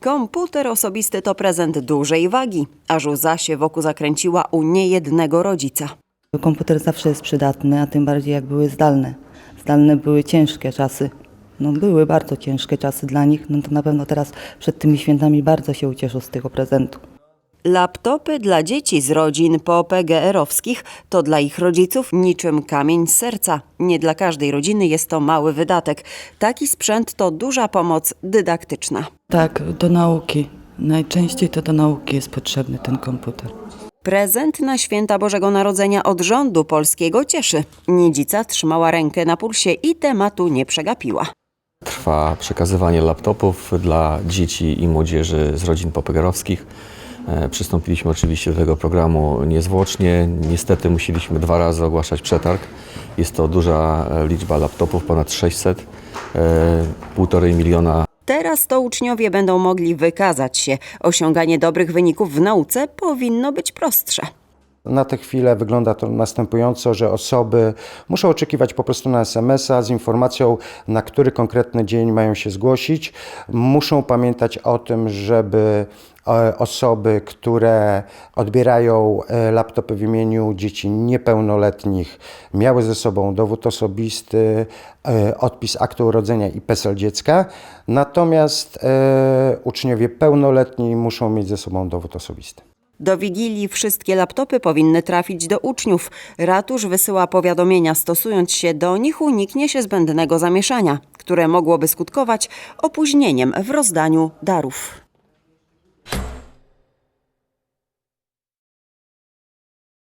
Komputer osobisty to prezent dużej wagi, aż łza się wokół zakręciła u niejednego rodzica. Komputer zawsze jest przydatny, a tym bardziej jak były zdalne. Zdalne były ciężkie czasy. No były bardzo ciężkie czasy dla nich, no to na pewno teraz przed tymi świętami bardzo się ucieszą z tego prezentu. Laptopy dla dzieci z rodzin po PGR-owskich to dla ich rodziców niczym kamień z serca. Nie dla każdej rodziny jest to mały wydatek. Taki sprzęt to duża pomoc dydaktyczna. Tak, do nauki. Najczęściej to do nauki jest potrzebny ten komputer. Prezent na święta Bożego Narodzenia od rządu polskiego cieszy. Nidzica trzymała rękę na pulsie i tematu nie przegapiła. Trwa przekazywanie laptopów dla dzieci i młodzieży z rodzin popegerowskich. E, Przystąpiliśmy oczywiście do tego programu niezwłocznie. Niestety musieliśmy dwa razy ogłaszać przetarg. Jest to duża e, liczba laptopów, ponad 600, e, półtorej miliona Teraz to uczniowie będą mogli wykazać się. Osiąganie dobrych wyników w nauce powinno być prostsze. Na tę chwilę wygląda to następująco, że osoby muszą oczekiwać po prostu na SMS-a z informacją, na który konkretny dzień mają się zgłosić. Muszą pamiętać o tym, żeby e, osoby, które odbierają e, laptopy w imieniu dzieci niepełnoletnich, miały ze sobą dowód osobisty, e, odpis aktu urodzenia i PESEL dziecka. Natomiast uczniowie pełnoletni muszą mieć ze sobą dowód osobisty. Do Wigilii wszystkie laptopy powinny trafić do uczniów. Ratusz wysyła powiadomienia, stosując się do nich uniknie się zbędnego zamieszania, które mogłoby skutkować opóźnieniem w rozdaniu darów.